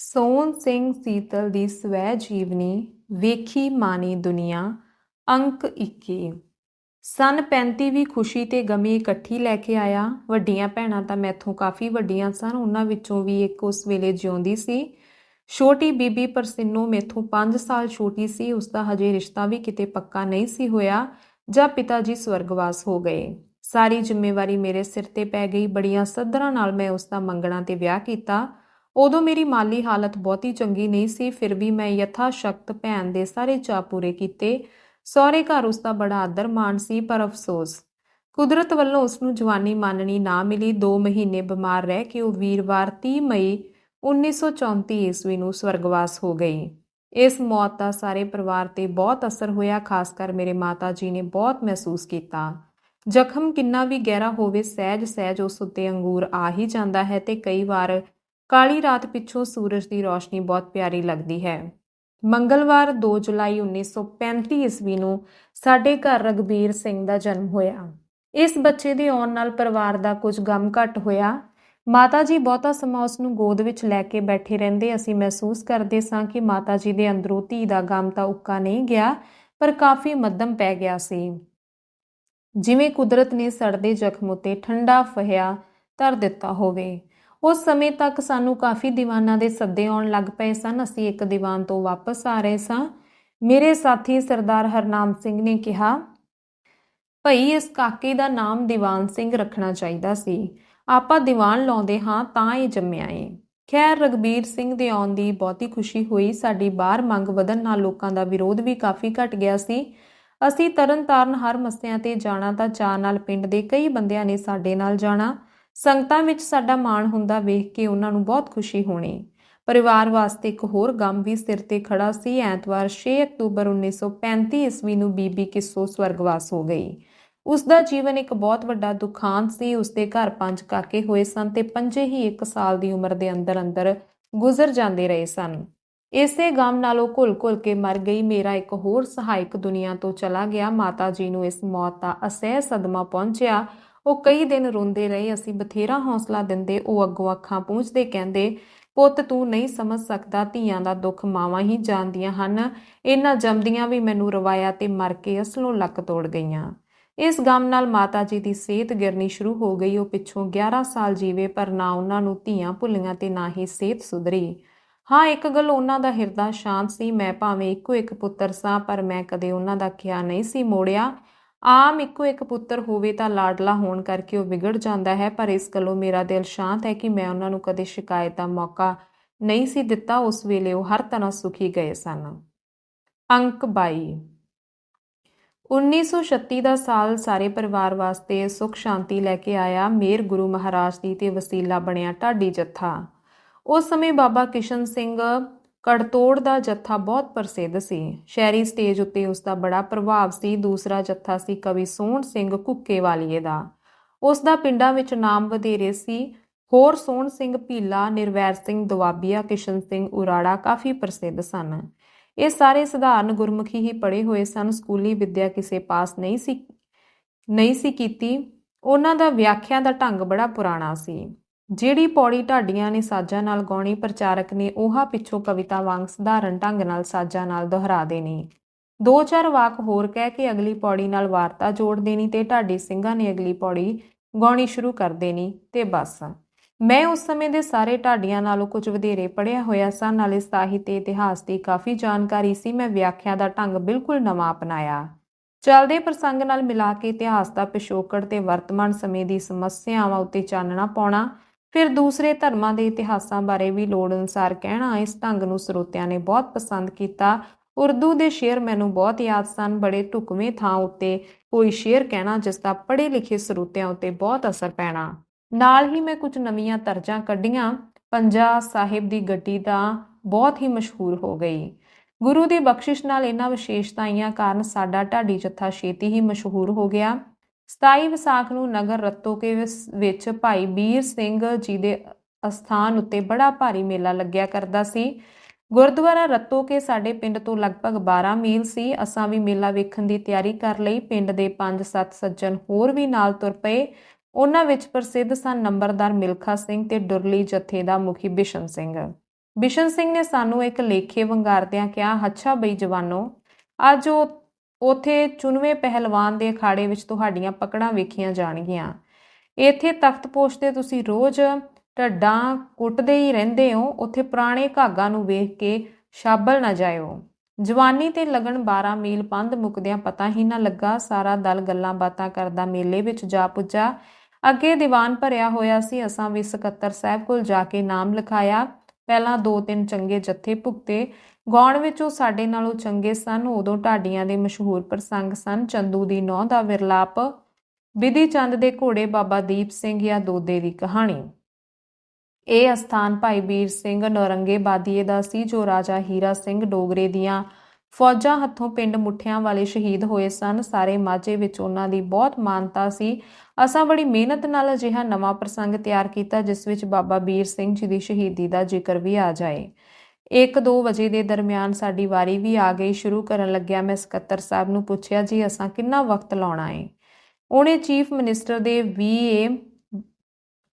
ਸੋਹਣ ਸਿੰਘ ਸੀਤਲ ਦੀ ਸਵੈ ਜੀਵਨੀ ਵੇਖੀ ਮਾਨੀ ਦੁਨੀਆ ਅੰਕ 21 ਸਨ 35 ਵੀ ਖੁਸ਼ੀ ਤੇ ਗਮੀ ਇਕੱਠੀ ਲੈ ਕੇ ਆਇਆ। ਵੱਡੀਆਂ ਭੈਣਾਂ ਤਾਂ ਮੈਥੋਂ ਕਾਫੀ ਵੱਡੀਆਂ ਸਨ। ਉਹਨਾਂ ਵਿੱਚੋਂ ਵੀ ਇੱਕ ਉਸ ਵੇਲੇ ਜਿਉਂਦੀ ਸੀ। ਛੋਟੀ ਬੀਬੀ ਪਰਸਿੰਨੋ ਮੈਥੋਂ 5 ਸਾਲ ਛੋਟੀ ਸੀ। ਉਸ ਦਾ ਹਜੇ ਰਿਸ਼ਤਾ ਵੀ ਕਿਤੇ ਪੱਕਾ ਨਹੀਂ ਸੀ ਹੋਇਆ, ਜਾਂ ਪਿਤਾ ਜੀ ਸਵਰਗਵਾਸ ਹੋ ਗਏ। ਸਾਰੀ ਜ਼ਿੰਮੇਵਾਰੀ ਮੇਰੇ ਸਿਰ ਤੇ ਪੈ ਗਈ। ਬੜੀਆਂ ਸੱਧਰਾਂ ਨਾਲ ਮੈਂ ਉਸ ਦਾ ਮੰਗਣਾ ਤੇ ਵਿਆਹ ਕੀਤਾ। ਉਦੋਂ ਮੇਰੀ ਮਾਲੀ ਹਾਲਤ ਬਹੁਤੀ ਚੰਗੀ ਨਹੀਂ ਸੀ, ਫਿਰ ਵੀ ਮੈਂ ਯਥਾ ਸ਼ਕਤ ਭੈਣ ਦੇ ਸਾਰੇ ਚਾਅ ਪੂਰੇ ਕੀਤੇ। ਸਹੁਰੇ ਘਰ ਉਸ ਦਾ ਬੜਾ ਆਦਰ ਮਾਣ ਸੀ, ਪਰ ਅਫਸੋਸ। ਕੁਦਰਤ ਵੱਲੋਂ ਉਸ ਨੂੰ ਜਵਾਨੀ ਮੰਨਣੀ ਨਾ ਮਿਲੀ। 2 ਮਹੀਨੇ ਬਿਮਾਰ ਰਹਿ ਕੇ ਉਹ ਵੀਰਵਾਰ 30 ਮਈ 1934 ਈਸਵੀ ਨੂੰ ਸਵਰਗਵਾਸ ਹੋ ਗਈ। ਇਸ ਮੌਤ ਦਾ ਸਾਰੇ ਪਰਿਵਾਰ ਤੇ ਬਹੁਤ ਅਸਰ ਹੋਇਆ, ਖਾਸ ਕਰ ਮੇਰੇ ਮਾਤਾ ਜੀ ਨੇ ਬਹੁਤ ਮਹਿਸੂਸ ਕੀਤਾ। ਜ਼ਖਮ ਕਿੰਨਾ ਵੀ ਗਹਿਰਾ ਹੋਵੇ ਸਹਿਜ ਸਹਿਜ ਉਸ ਉੱਤੇ ਅੰਗੂਰ ਆ ਹੀ ਜਾਂਦਾ ਹੈ ਤੇ ਕਈ ਵਾਰ ਕਾਲੀ ਰਾਤ ਪਿੱਛੋਂ ਸੂਰਜ ਦੀ ਰੋਸ਼ਨੀ ਬਹੁਤ ਪਿਆਰੀ ਲੱਗਦੀ ਹੈ। ਮੰਗਲਵਾਰ 2 ਜੁਲਾਈ 1935 ਈਸਵੀ ਨੂੰ ਸਾਡੇ ਘਰ ਰਗਬੀਰ ਸਿੰਘ ਦਾ ਜਨਮ ਹੋਇਆ। ਇਸ ਬੱਚੇ ਦੇ ਆਉਣ ਨਾਲ ਪਰਿਵਾਰ ਦਾ ਕੁਝ ਗਮ ਘਟ ਹੋਇਆ। ਮਾਤਾ ਜੀ ਬਹੁਤਾ ਸਮਾਂ ਉਸ ਨੂੰ ਗੋਦ ਵਿੱਚ ਲੈ ਕੇ ਬੈਠੇ ਰਹਿੰਦੇ ਅਸੀਂ ਮਹਿਸੂਸ ਕਰਦੇ ਸਾਂ ਕਿ ਮਾਤਾ ਜੀ ਦੇ ਅੰਦਰੋਂ ਧੀ ਦਾ ਗਮ ਤਾਂ ਉੱਕਾ ਨਹੀਂ ਗਿਆ, ਪਰ ਕਾਫੀ ਮੱਧਮ ਪੈ ਗਿਆ ਸੀ। ਜਿਵੇਂ ਕੁਦਰਤ ਨੇ ਸੜਦੇ ਜ਼ਖਮ ਉਤੇ ਠੰਡਾ ਫਹਿਆ ਧਰ ਦਿੱਤਾ ਹੋਵੇ। ਉਸ ਸਮੇਂ ਤੱਕ ਸਾਨੂੰ ਕਾਫੀ ਦੀਵਾਨਾਂ ਦੇ ਸੱਦੇ ਆਉਣ ਲੱਗ ਪਏ ਸਨ। ਅਸੀਂ ਇੱਕ ਦੀਵਾਨ ਤੋਂ ਵਾਪਸ ਆ ਰਹੇ ਸਾਂ। ਮੇਰੇ ਸਾਥੀ ਸਰਦਾਰ ਹਰਨਾਮ ਸਿੰਘ ਨੇ ਕਿਹਾ, ਭਈ, ਇਸ ਕਾਕੇ ਦਾ ਨਾਮ ਦੀਵਾਨ ਸਿੰਘ ਰੱਖਣਾ ਚਾਹੀਦਾ ਸੀ। ਆਪਾਂ ਦੀਵਾਨ ਲਾਉਂਦੇ ਹਾਂ ਤਾਂ ਇਹ ਜੰਮਿਆ ਏ। ਖੈਰ ਰਗਬੀਰ ਸਿੰਘ ਦੇ ਆਉਣ ਦੀ ਬਹੁਤੀ ਖੁਸ਼ੀ ਹੋਈ। ਸਾਡੀ ਬਾਹਰ ਮੰਗ ਵਧਣ ਨਾਲ ਲੋਕਾਂ ਦਾ ਵਿਰੋਧ ਵੀ ਕਾਫੀ ਘਟ ਗਿਆ ਸੀ। ਅਸੀਂ ਤਰਨਤਾਰਨ ਹਰ ਮੱਸਿਆਂ ਤੇ ਜਾਣਾ ਤਾਂ ਚਾਹ ਨਾਲ ਪਿੰਡ ਦੇ ਕਈ ਬੰਦਿਆਂ ਨੇ ਸਾਡੇ ਨਾਲ ਜਾਣਾ। ਸੰਗਤਾਂ ਵਿੱਚ ਸਾਡਾ ਮਾਣ ਹੁੰਦਾ ਵੇਖ ਕੇ ਉਹਨਾਂ ਨੂੰ ਬਹੁਤ ਖੁਸ਼ੀ ਹੋਣੀ। ਪਰਿਵਾਰ ਵਾਸਤੇ ਇੱਕ ਹੋਰ ਗਮ ਵੀ ਸਿਰ ਤੇ ਖੜਾ ਸੀ। ਐਤਵਾਰ 6 ਅਕਤੂਬਰ 1935 ਈਸਵੀ ਨੂੰ ਬੀਬੀ ਕਿਸੋ ਸਵਰਗਵਾਸ ਹੋ ਗਈ। ਉਸ ਦਾ ਜੀਵਨ ਇੱਕ ਬਹੁਤ ਵੱਡਾ ਦੁਖਾਂਤ ਸੀ। ਉਸ ਦੇ ਘਰ ਪੰਜ ਕਾਕੇ ਹੋਏ ਸਨ ਤੇ ਪੰਜੇ ਹੀ 1 ਸਾਲ ਦੀ ਉਮਰ ਦੇ ਅੰਦਰ ਅੰਦਰ ਗੁਜ਼ਰ ਜਾਂਦੇ ਰਹੇ ਸਨ। ਇਸੇ ਗਮ ਉਹ ਘੁਲ-ਘੁਲ ਕੇ ਮਰ ਗਈ। ਮੇਰਾ ਇੱਕ ਹੋਰ ਸਹਾਇਕ ਦੁਨੀਆ ਤੋਂ ਚਲਾ ਗਿਆ। ਮਾਤਾ ਜੀ ਨੂੰ ਇਸ ਮੌਤ ਦਾ ਅਸਹਿ ਸਦਮਾ ਪਹੁੰਚਿਆ। ਉਹ ਕਈ ਦਿਨ ਰੋਂਦੇ ਰਹੇ, ਅਸੀਂ ਬਥੇਰਾ ਹੌਸਲਾ ਦਿੰਦੇ, ਉਹ ਅੱਗੋਂ ਅੱਖਾਂ ਪੂੰਝਦੇ ਕਹਿੰਦੇ, ਪੁੱਤ, ਤੂੰ ਨਹੀਂ ਸਮਝ ਸਕਦਾ, ਧੀਆਂ ਦਾ ਦੁੱਖ ਮਾਵਾਂ ਹੀ ਜਾਣਦੀਆਂ ਹਨ। ਇਹਨਾਂ ਜੰਮਦੀਆਂ ਵੀ ਮੈਨੂੰ ਰਵਾਇਆ ਤੇ ਮਰ ਕੇ ਅਸਲੋਂ ਲੱਕ ਤੋੜ ਗਈਆਂ। ਇਸ ਗਮ ਨਾਲ ਮਾਤਾ ਜੀ ਦੀ ਸਿਹਤ ਗਿਰਨੀ ਸ਼ੁਰੂ ਹੋ ਗਈ। ਉਹ ਪਿੱਛੋਂ 11 ਸਾਲ ਜੀਵੇ, ਪਰ ਨਾ ਉਹਨਾਂ ਨੂੰ ਧੀਆਂ ਭੁੱਲੀਆਂ ਤੇ ਨਾ ਹੀ ਸਿਹਤ ਸੁਧਰੀ। ਹਾਂ, ਇੱਕ ਗੱਲ ਉਹਨਾਂ ਦਾ ਹਿਰਦਾ ਸ਼ਾਂਤ ਸੀ, ਮੈਂ ਭਾਵੇਂ ਇੱਕੋ ਇੱਕ ਪੁੱਤਰ ਸਾਂ, ਪਰ ਮੈਂ ਕਦੇ ਉਹਨਾਂ ਦਾ ਖਿਆਲ ਨਹੀਂ ਸੀ ਮੋੜਿਆ। ਆਮ ਇੱਕੋ ਇੱਕ ਪੁੱਤਰ ਹੋਵੇ ਤਾਂ ਲਾਡਲਾ ਹੋਣ ਕਰਕੇ ਉਹ ਵਿਗੜ ਜਾਂਦਾ ਹੈ, ਪਰ ਇਸ ਗੱਲੋਂ ਮੇਰਾ ਦਿਲ ਸ਼ਾਂਤ ਹੈ ਕਿ ਮੈਂ ਉਹਨਾਂ ਨੂੰ ਕਦੇ ਸ਼ਿਕਾਇਤ ਦਾ ਮੌਕਾ ਨਹੀਂ ਸੀ ਦਿੱਤਾ। ਉਸ ਵੇਲੇ ਉਹ ਹਰ ਤਰ੍ਹਾਂ ਸੁਖੀ ਗਏ ਸਨ। ਅੰਕ 22 1936 ਦਾ ਸਾਲ ਸਾਰੇ ਪਰਿਵਾਰ ਵਾਸਤੇ ਸੁਖ ਸ਼ਾਂਤੀ ਲੈ ਕੇ ਆਇਆ। ਮੇਰ ਗੁਰੂ ਮਹਾਰਾਜ ਦੀ ਤੇ ਵਸੀਲਾ ਬਣਿਆ ਢਾਡੀ ਜੱਥਾ। ਉਸ ਸਮੇਂ ਬਾਬਾ ਕਿਸ਼ਨ ਸਿੰਘ ਕੜਤੋੜ ਦਾ ਜੱਥਾ ਬਹੁਤ ਪ੍ਰਸਿੱਧ ਸੀ। ਸ਼ਹਿਰੀ ਸਟੇਜ ਉੱਤੇ ਉਸ ਦਾ ਬੜਾ ਪ੍ਰਭਾਵ ਸੀ। ਦੂਸਰਾ ਜੱਥਾ ਸੀ ਕਵੀ ਸੋਹਣ ਸਿੰਘ ਕੁੱਕੇ ਵਾਲੀਏ ਦਾ। ਉਸ ਦਾ ਪਿੰਡਾਂ ਵਿੱਚ ਨਾਮ ਵਧੇਰੇ ਸੀ। ਹੋਰ ਸੋਹਣ ਸਿੰਘ ਭੀਲਾ, ਨਿਰਵੈਰ ਸਿੰਘ ਦੁਆਬੀਆ, ਕਿਸ਼ਨ ਸਿੰਘ ਉਰਾੜਾ ਕਾਫੀ ਪ੍ਰਸਿੱਧ ਸਨ। ਇਹ ਸਾਰੇ ਸਧਾਰਨ ਗੁਰਮੁਖੀ ਹੀ ਪੜ੍ਹੇ ਹੋਏ ਸਨ। ਸਕੂਲੀ ਵਿੱਦਿਆ ਕਿਸੇ ਪਾਸ ਨਹੀਂ ਸੀ ਨਹੀਂ ਸੀ ਕੀਤੀ। ਉਹਨਾਂ ਦਾ ਵਿਆਖਿਆ ਦਾ ਢੰਗ ਬੜਾ ਪੁਰਾਣਾ ਸੀ। ਜਿਹੜੀ ਪੌੜੀ ਢਾਡੀਆਂ ਨੇ ਸਾਜ਼ਾਂ ਨਾਲ ਗਾਉਣੀ ਪ੍ਰਚਾਰਕ ਨੇ, ਉਹਾ ਪਿੱਛੋਂ ਕਵਿਤਾ ਵਾਂਗ ਸਧਾਰਨ ਢੰਗ ਨਾਲ ਸਾਜ਼ਾਂ ਨਾਲ ਦੁਹਰਾ ਦੇਣੀ। ਦੋ ਚਾਰ ਵਾਕ ਹੋਰ ਕਹਿ ਕੇ ਅਗਲੀ ਪੌੜੀ ਨਾਲ ਵਾਰਤਾ ਜੋੜ ਦੇਣੀ ਤੇ ਢਾਡੀ ਸਿੰਘਾਂ ਨੇ ਅਗਲੀ ਪੌੜੀ ਗਾਉਣੀ ਸ਼ੁਰੂ ਕਰ ਦੇਣੀ ਤੇ ਬਸ। ਮੈਂ ਉਸ ਸਮੇਂ ਦੇ ਸਾਰੇ ਢਾਡੀਆਂ ਨਾਲੋਂ ਕੁਝ ਵਧੇਰੇ ਪੜਿਆ ਹੋਇਆ ਸਾਂ, ਨਾਲੇ ਸਾਹਿਤ ਤੇ ਇਤਿਹਾਸ ਦੀ ਕਾਫੀ ਜਾਣਕਾਰੀ ਸੀ, ਮੈਂ ਵਿਆਖਿਆ ਦਾ ਢੰਗ ਬਿਲਕੁਲ ਨਵਾਂ ਅਪਣਾਇਆ। ਚੱਲਦੇ ਪ੍ਰਸੰਗ ਨਾਲ ਮਿਲਾ ਕੇ ਇਤਿਹਾਸ ਦਾ ਪਿਛੋਕੜ ਤੇ ਵਰਤਮਾਨ ਸਮੇਂ ਦੀ ਸਮੱਸਿਆਵਾਂ ਉੱਤੇ ਚਾਨਣਾ ਪਾਉਣਾ ਫਿਰ ਦੂਸਰੇ ਧਰਮਾਂ ਦੇ ਇਤਿਹਾਸਾਂ ਬਾਰੇ ਵੀ ਲੋੜ ਅਨੁਸਾਰ ਕਹਿਣਾ ਇਸ ਢੰਗ ਨੂੰ ਸਰੋਤਿਆਂ ਨੇ ਬਹੁਤ ਪਸੰਦ ਕੀਤਾ। ਉਰਦੂ ਦੇ ਸ਼ੇਰ ਮੈਨੂੰ ਬਹੁਤ ਯਾਦ ਸਨ। ਬੜੇ ਢੁਕਵੇਂ ਥਾਂ ਉੱਤੇ ਕੋਈ ਸ਼ੇਰ ਕਹਿਣਾ, ਜਿਸ ਦਾ ਪੜ੍ਹੇ ਲਿਖੇ ਸਰੋਤਿਆਂ ਉੱਤੇ ਬਹੁਤ ਅਸਰ ਪੈਣਾ। ਨਾਲ ਹੀ ਮੈਂ ਕੁਝ ਨਵੀਆਂ ਤਰਜਾਂ ਕੱਢੀਆਂ। ਪੰਜਾ ਸਾਹਿਬ ਦੀ ਗੱਡੀ ਦਾ ਬਹੁਤ ਹੀ ਮਸ਼ਹੂਰ ਹੋ ਗਈ। ਗੁਰੂ ਦੀ ਬਖਸ਼ਿਸ਼ ਨਾਲ ਇਹਨਾਂ ਵਿਸ਼ੇਸ਼ਤਾਈਆਂ ਕਾਰਨ ਸਾਡਾ ਢਾਡੀ ਜੱਥਾ ਛੇਤੀ ਹੀ ਮਸ਼ਹੂਰ ਹੋ ਗਿਆ। 27 ਵਿਸਾਖ ਨੂੰ ਨਗਰ ਰਤੋਕੇ ਵਿੱਚ ਭਾਈ ਬੀਰ ਸਿੰਘ ਜੀ ਦੇ ਅਸਥਾਨ ਉੱਤੇ ਬੜਾ ਭਾਰੀ ਮੇਲਾ ਲੱਗਿਆ ਕਰਦਾ ਸੀ। ਗੁਰਦੁਆਰਾ ਰਤੋਕੇ ਸਾਡੇ ਪਿੰਡ ਤੋਂ ਲਗਭਗ 12 ਮੀਲ ਸੀ। ਅਸਾਂ ਵੀ ਮੇਲਾ ਵੇਖਣ ਦੀ ਤਿਆਰੀ ਕਰ ਲਈ। ਪਿੰਡ ਦੇ 5-7 ਸੱਜਣ ਹੋਰ ਵੀ ਨਾਲ ਤੁਰ ਪਏ। ਉਹਨਾਂ ਵਿੱਚ ਪ੍ਰਸਿੱਧ ਸਨ ਨੰਬਰਦਾਰ ਮਿਲਖਾ ਸਿੰਘ ਤੇ ਡੁਰਲੀ ਜਥੇ ਦਾ ਮੁਖੀ ਬਿਸ਼ਨ ਸਿੰਘ। ਬਿਸ਼ਨ ਸਿੰਘ ਨੇ ਸਾਨੂੰ ਇੱਕ ਲੇਖੇ ਵੰਗਾਰਦਿਆਂ ਕਿਹਾ ਹੱਛਾ ਬਈ ਜਵਾਨੋ, ਅੱਜ ਉਹ ਉਥੇ ਚੁਨਵੇਂ ਪਹਿਲਵਾਨ ਦੇ ਅਖਾੜੇ ਵਿੱਚ ਤੁਹਾਡੀਆਂ ਪਕੜਾਂ ਵੇਖੀਆਂ ਜਾਣਗੀਆਂ। ਇੱਥੇ ਤਖਤਪੋਸ਼ ਤੇ ਤੁਸੀਂ ਰੋਜ਼ ਢੱਡਾਂ ਕੁੱਟਦੇ ਹੀ ਰਹਿੰਦੇ ਹੋ। ਉਥੇ ਪੁਰਾਣੇ ਘਾਗਾਂ ਨੂੰ ਵੇਖ ਕੇ ਸ਼ਾਬਲ ਨਾ ਜਾਇਓ। ਜਵਾਨੀ ਤੇ ਲਗਨ 12 ਮੀਲ ਪੰਧ ਮੁਕਦਿਆਂ ਪਤਾ ਹੀ ਨਾ ਲੱਗਾ। ਸਾਰਾ ਦਲ ਗੱਲਾਂ ਬਾਤਾਂ ਕਰਦਾ ਮੇਲੇ ਵਿੱਚ ਜਾ ਪੁੱਜਾ। ਅੱਗੇ ਦੀਵਾਨ ਭਰਿਆ ਹੋਇਆ ਸੀ। ਅਸਾਂ ਵੀ ਸਕੱਤਰ ਸਾਹਿਬ ਕੋਲ ਜਾ ਕੇ ਨਾਮ ਲਿਖਾਇਆ। ਪਹਿਲਾਂ ਦੋ ਤਿੰਨ ਚੰਗੇ ਜੱਥੇ ਭੁਗਤੇ। ਗਾਉਣ ਵਿੱਚ ਉਹ ਸਾਡੇ ਨਾਲੋਂ ਚੰਗੇ ਸਨ, ਉਦੋਂ ਢਾਡੀਆਂ ਦੇ ਮਸ਼ਹੂਰ ਪ੍ਰਸੰਗ ਸਨ, ਚੰਦੂ ਦੀ ਨੌ ਦਾ ਵਿਰਲਾਪ ਵਿਧੀ ਚੰਦ ਦੇ ਘੋੜੇ ਬਾਬਾ ਦੀਪ ਸਿੰਘ ਜਾਂ ਦੋਦੇ ਦੀ ਕਹਾਣੀ। ਇਹ ਅਸਥਾਨ ਭਾਈ ਵੀਰ ਸਿੰਘ ਨੌਰੰਗੇ ਬਾਦੀਏ ਦਾ ਸੀ, ਜੋ ਰਾਜਾ ਹੀਰਾ ਸਿੰਘ ਡੋਗਰੇ ਦੀਆਂ ਫੌਜਾਂ ਹੱਥੋਂ ਪਿੰਡ ਮੁੱਠਿਆਂ ਵਾਲੇ ਸ਼ਹੀਦ ਹੋਏ ਸਨ। ਸਾਰੇ ਮਾਝੇ ਵਿੱਚ ਉਹਨਾਂ ਦੀ ਬਹੁਤ ਮਾਨਤਾ ਸੀ। ਅਸਾਂ ਬੜੀ ਮਿਹਨਤ ਨਾਲ ਅਜਿਹਾ ਨਵਾਂ ਪ੍ਰਸੰਗ ਤਿਆਰ ਕੀਤਾ, ਜਿਸ ਵਿੱਚ ਬਾਬਾ ਵੀਰ ਸਿੰਘ ਜੀ ਦੀ ਸ਼ਹੀਦੀ ਦਾ ਜ਼ਿਕਰ ਵੀ ਆ ਜਾਏ। 1-2 ਵਜੇ ਦੇ ਦਰਮਿਆਨ ਸਾਡੀ ਵਾਰੀ ਵੀ ਆ ਗਈ। ਸ਼ੁਰੂ ਕਰਨ ਲੱਗਿਆ ਮੈਂ ਸਕੱਤਰ ਸਾਹਿਬ ਨੂੰ ਪੁੱਛਿਆ, ਜੀ, ਅਸਾਂ ਕਿੰਨਾ ਵਕਤ ਲਾਉਣਾ ਏ? ਉਹਨੇ ਚੀਫ ਮਿਨਿਸਟਰ ਦੇ ਵੀਏ,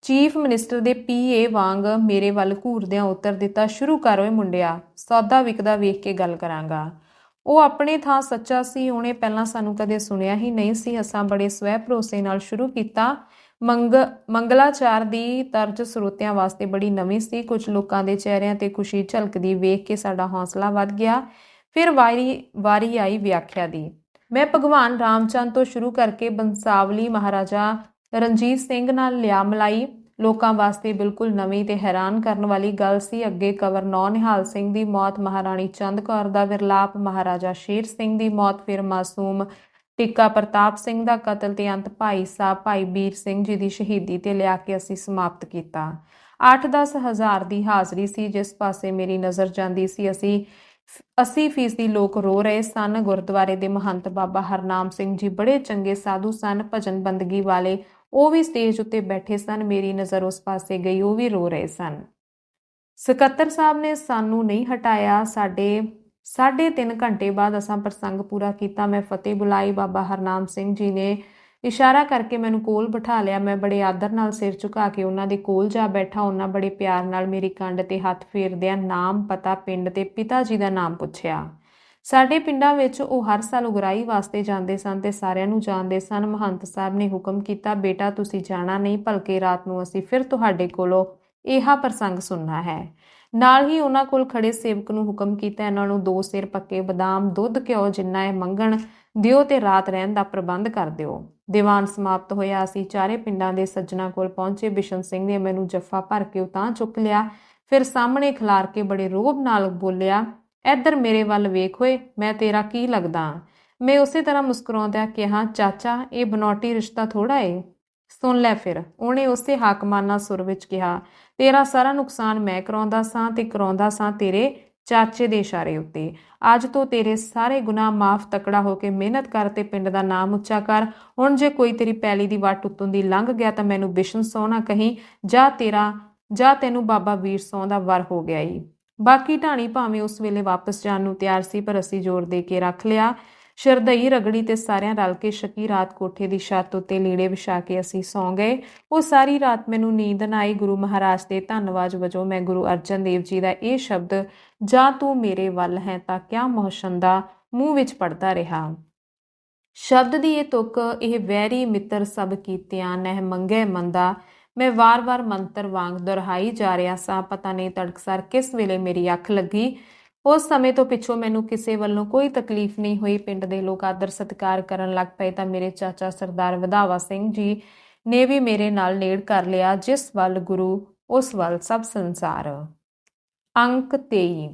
ਚੀਫ ਮਿਨਿਸਟਰ ਦੇ ਪੀਏ ਵਾਂਗ ਮੇਰੇ ਵੱਲ ਘੂਰਦਿਆਂ ਉੱਤਰ ਦਿੱਤਾ, ਸ਼ੁਰੂ ਕਰ ਓਏ ਮੁੰਡਿਆ, ਸੌਦਾ ਵਿਕਦਾ ਵੇਖ ਕੇ ਗੱਲ ਕਰਾਂਗਾ। ਉਹ ਆਪਣੇ ਥਾਂ ਸੱਚਾ ਸੀ। ਉਹਨੇ ਪਹਿਲਾਂ ਸਾਨੂੰ ਕਦੇ ਸੁਣਿਆ ਹੀ ਨਹੀਂ ਸੀ। ਅਸਾਂ ਬੜੇ ਸਵੈ ਭਰੋਸੇ ਨਾਲ ਸ਼ੁਰੂ ਕੀਤਾ। ਮੰਗ, ਮੰਗਲਾਚਾਰ ਦੀ ਤਰਜ ਸਰੋਤਿਆਂ ਵਾਸਤੇ ਬੜੀ ਨਵੀਂ ਸੀ। ਕੁਝ ਲੋਕਾਂ ਦੇ ਚਿਹਰਿਆਂ ਤੇ ਖੁਸ਼ੀ ਝਲਕਦੀ ਵੇਖ ਕੇ ਸਾਡਾ ਹੌਸਲਾ ਵੱਧ ਗਿਆ। ਫਿਰ ਵਾਰੀ ਵਾਰੀ ਆਈ ਵਿਆਖਿਆ ਦੀ। ਮੈਂ ਭਗਵਾਨ ਰਾਮਚੰਦ ਤੋਂ ਸ਼ੁਰੂ ਕਰਕੇ ਬੰਸਾਵਲੀ ਮਹਾਰਾਜਾ ਰਣਜੀਤ ਸਿੰਘ ਨਾਲ ਲਿਆ ਮਲਾਈ। ਲੋਕਾਂ ਵਾਸਤੇ ਬਿਲਕੁਲ ਨਵੀਂ ਤੇ ਹੈਰਾਨ ਕਰਨ ਵਾਲੀ ਗੱਲ ਸੀ। ਅੱਗੇ ਕਵਰ ਨੌ ਨਿਹਾਲ ਸਿੰਘ ਦੀ ਮੌਤ, ਮਹਾਰਾਣੀ ਚੰਦ ਕੌਰ ਦਾ ਵਿਰਲਾਪ, ਮਹਾਰਾਜਾ ਸ਼ੇਰ ਸਿੰਘ ਦੀ ਮੌਤ, ਫਿਰ ਮਾਸੂਮ ਟਿੱਕਾ ਪ੍ਰਤਾਪ ਸਿੰਘ ਦਾ ਕਤਲ ਤੇ ਅੰਤ ਭਾਈ ਸਾਹਿਬ, ਭਾਈ ਵੀਰ ਸਿੰਘ ਜੀ ਦੀ ਸ਼ਹੀਦੀ ਤੇ ਲਿਆ ਕੇ ਅਸੀਂ ਸਮਾਪਤ ਕੀਤਾ। 8-10 ਹਜ਼ਾਰ ਦੀ ਹਾਜ਼ਰੀ ਸੀ, ਜਿਸ ਪਾਸੇ ਮੇਰੀ ਨਜ਼ਰ ਜਾਂਦੀ ਸੀ, ਅਸੀਂ 80% ਲੋਕ ਰੋ ਰਹੇ ਸਨ। ਗੁਰਦੁਆਰੇ ਦੇ ਮਹੰਤ ਬਾਬਾ ਹਰਨਾਮ ਸਿੰਘ ਜੀ ਬੜੇ ਚੰਗੇ ਸਾਧੂ ਸਨ, ਭਜਨ ਬੰਦਗੀ ਵਾਲੇ ਉਹ ਵੀ ਸਟੇਜ ਉੱਤੇ ਬੈਠੇ ਸਨ, ਮੇਰੀ ਨਜ਼ਰ ਉਸ ਪਾਸੇ ਗਈ, ਉਹ ਵੀ ਰੋ ਰਹੇ ਸਨ। ਸਕੱਤਰ ਸਾਹਿਬ ਨੇ ਸਾਨੂੰ ਨਹੀਂ ਹਟਾਇਆ, ਸਾਡੇ ਸਾਢੇ 3 ਘੰਟੇ ਬਾਅਦ ਅਸਾਂ ਪ੍ਰਸੰਗ ਪੂਰਾ ਕੀਤਾ। ਮੈਂ ਫਤਿਹ ਬੁਲਾਈ, ਬਾਬਾ ਹਰਨਾਮ ਸਿੰਘ ਜੀ ਨੇ ਇਸ਼ਾਰਾ ਕਰਕੇ ਮੈਨੂੰ ਕੋਲ ਬਿਠਾ ਲਿਆ। ਮੈਂ ਬੜੇ ਆਦਰ ਨਾਲ ਸਿਰ ਝੁਕਾ ਕੇ ਉਹਨਾਂ ਦੇ ਕੋਲ ਜਾ ਬੈਠਾ। ਉਹਨਾਂ ਬੜੇ ਪਿਆਰ ਨਾਲ ਮੇਰੀ ਕੰਡ ਤੇ ਹੱਥ ਫੇਰਦਿਆਂ ਨਾਮ ਪਤਾ ਪਿੰਡ ਤੇ ਪਿਤਾ ਜੀ ਦਾ ਨਾਮ ਪੁੱਛਿਆ। ਸਾਡੇ ਪਿੰਡਾਂ ਵਿੱਚ ਉਹ ਹਰ ਸਾਲ ਉਗਰਾਈ ਵਾਸਤੇ ਜਾਂਦੇ ਸਨ ਤੇ ਸਾਰਿਆਂ ਨੂੰ ਜਾਣਦੇ ਸਨ। ਮਹੰਤ ਸਾਹਿਬ ਨੇ ਹੁਕਮ ਕੀਤਾ, ਬੇਟਾ, ਤੁਸੀਂ ਜਾਣਾ ਨਹੀਂ, ਭਲਕੇ ਰਾਤ ਨੂੰ ਅਸੀਂ ਫਿਰ ਤੁਹਾਡੇ ਕੋਲੋਂ ਇਹਾ ਪ੍ਰਸੰਗ ਸੁਣਨਾ ਹੈ। ਨਾਲ ਹੀ ਉਹਨਾਂ ਕੋਲ ਖੜੇ ਸੇਵਕ ਨੂੰ ਹੁਕਮ ਕੀਤਾ, ਇਹਨਾਂ ਨੂੰ ਦੋ ਸਿਰ ਪੱਕੇ ਬਦਾਮ, ਦੁੱਧ, ਘਿਓ ਜਿੰਨਾ ਇਹ ਮੰਗਣ, ਦਿਓ ਤੇ ਰਾਤ ਰਹਿਣ ਦਾ ਪ੍ਰਬੰਧ ਕਰ ਦਿਓ। ਦੀਵਾਨ ਸਮਾਪਤ ਹੋਇਆ, ਅਸੀਂ ਚਾਰੇ ਪਿੰਡਾਂ ਦੇ ਸੱਜਣਾ ਕੋਲ ਪਹੁੰਚੇ। ਬਿਸ਼ਨ ਸਿੰਘ ਨੇ ਮੈਨੂੰ ਜੱਫਾ ਭਰ ਕੇ ਉਤਾਂ ਚੁੱਕ ਲਿਆ, ਫਿਰ ਸਾਹਮਣੇ ਖਿਲਾਰ ਕੇ ਬੜੇ ਰੋਬ ਨਾਲ ਬੋਲਿਆ ਇੱਧਰ ਮੇਰੇ ਵੱਲ ਵੇਖ ਹੋਏ ਮੈਂ ਤੇਰਾ ਕੀ ਲੱਗਦਾ? ਮੈਂ ਉਸੇ ਤਰ੍ਹਾਂ ਮੁਸਕਰਾਉਂਦਿਆਂ ਕਿਹਾ, ਚਾਚਾ, ਇਹ ਬਨੌਟੀ ਰਿਸ਼ਤਾ ਥੋੜਾ ਏ। ਸੁਣ ਲੈ ਫਿਰ। ਉਹਨੇ ਉਸੇ ਹਾਕਮਾਨਾ ਸੁਰ ਵਿੱਚ ਕਿਹਾ ਤੇਰਾ ਸਾਰਾ ਨੁਕਸਾਨ ਮੈਂ ਕਰਾਉਂਦਾ ਸਾਂ ਤੇ ਕਰਾਉਂਦਾ ਸਾਂ ਤੇਰੇ ਚਾਚੇ ਦੇ ਇਸ਼ਾਰੇ ਉੱਤੇ। ਅੱਜ ਤੋਂ ਤੇਰੇ ਸਾਰੇ ਗੁਨਾਹ ਮਾਫ ਤਕੜਾ ਹੋ ਕੇ ਮਿਹਨਤ ਕਰ ਤੇ ਪਿੰਡ ਦਾ ਨਾਮ ਉੱਚਾ ਕਰ। ਹੁਣ ਜੇ ਕੋਈ ਤੇਰੀ ਪੈਲੀ ਦੀ ਵਾਟ ਉਤੋਂ ਦੀ ਲੰਘ ਗਿਆ ਤਾਂ ਮੈਨੂੰ ਬਿਸ਼ਨ ਸੋਨਾ ਕਹੀਂ, ਜਾਂ ਤੇਰਾ, ਜਾਂ ਤੈਨੂੰ ਬਾਬਾ ਵੀਰ ਸੌ ਦਾ ਵਰ ਹੋ ਗਿਆ ਈ। ਬਾਕੀ ਢਾਣੀ ਭਾਵੇਂ ਉਸ ਵੇਲੇ ਵਾਪਸ ਜਾਣ ਨੂੰ ਤਿਆਰ ਸੀ, ਪਰ ਅਸੀਂ ਜ਼ੋਰ ਦੇ ਕੇ ਰੱਖ ਲਿਆ। ਸ਼ਰਦਈ ਰਗੜੀ ਤੇ ਸਾਰਿਆਂ ਰਲ ਕੇ ਸ਼ਕੀ ਰਾਤ ਕੋਠੇ ਦੀ ਛੱਤ ਉੱਤੇ ਲੀੜੇ ਵਿਛਾ ਕੇ ਅਸੀਂ ਸੌਂ ਗਏ। ਉਹ ਸਾਰੀ ਰਾਤ ਮੈਨੂੰ ਨੀਂਦ ਨਾ ਆਈ। ਗੁਰੂ ਮਹਾਰਾਜ ਦੇ ਧੰਨਵਾਦ ਵਜੋਂ ਮੈਂ ਗੁਰੂ ਅਰਜਨ ਦੇਵ ਜੀ ਦਾ ਇਹ ਸ਼ਬਦ, ਜਾਂ ਤੂੰ ਮੇਰੇ ਵੱਲ ਹੈ ਤਾਂ ਕਿਆ ਮੋਹਸ਼ੰਦਾ ਮੂੰਹ ਵਿੱਚ ਪੜਦਾ ਰਿਹਾ? ਸ਼ਬਦ ਦੀ ਇਹ ਤੁਕ, ਇਹ ਵੈਰੀ ਮਿੱਤਰ ਸਭ ਕੀਤਿਆਂ ਨਹਿ ਮੰਗੇ ਮੰਦਾ। ਮੈਂ ਵਾਰ-ਵਾਰ ਮੰਤਰ ਵਾਂਗ ਦੁਹਰਾਈ ਜਾ ਰਿਹਾ ਸਾਂ। ਪਤਾ ਨਹੀਂ ਤੜਕਸਰ ਕਿਸ ਵੇਲੇ ਮੇਰੀ ਅੱਖ ਲੱਗੀ। ਉਸ ਸਮੇਂ ਤੋਂ ਪਿੱਛੋਂ ਮੈਨੂੰ ਕਿਸੇ ਵੱਲੋਂ ਕੋਈ ਤਕਲੀਫ ਨਹੀਂ ਹੋਈ। ਪਿੰਡ ਦੇ ਲੋਕ ਆਦਰ ਸਤਿਕਾਰ ਕਰਨ ਲੱਗ ਪਏ ਤਾਂ ਮੇਰੇ ਚਾਚਾ ਸਰਦਾਰ ਵਧਾਵਾ ਸਿੰਘ ਜੀ ਨੇ ਵੀ ਮੇਰੇ ਨਾਲ ਨੇੜ ਕਰ ਲਿਆ, ਜਿਸ ਵੱਲ ਗੁਰੂ, ਉਸ ਵੱਲ ਸਭ ਸੰਸਾਰ। ਅੰਕ 23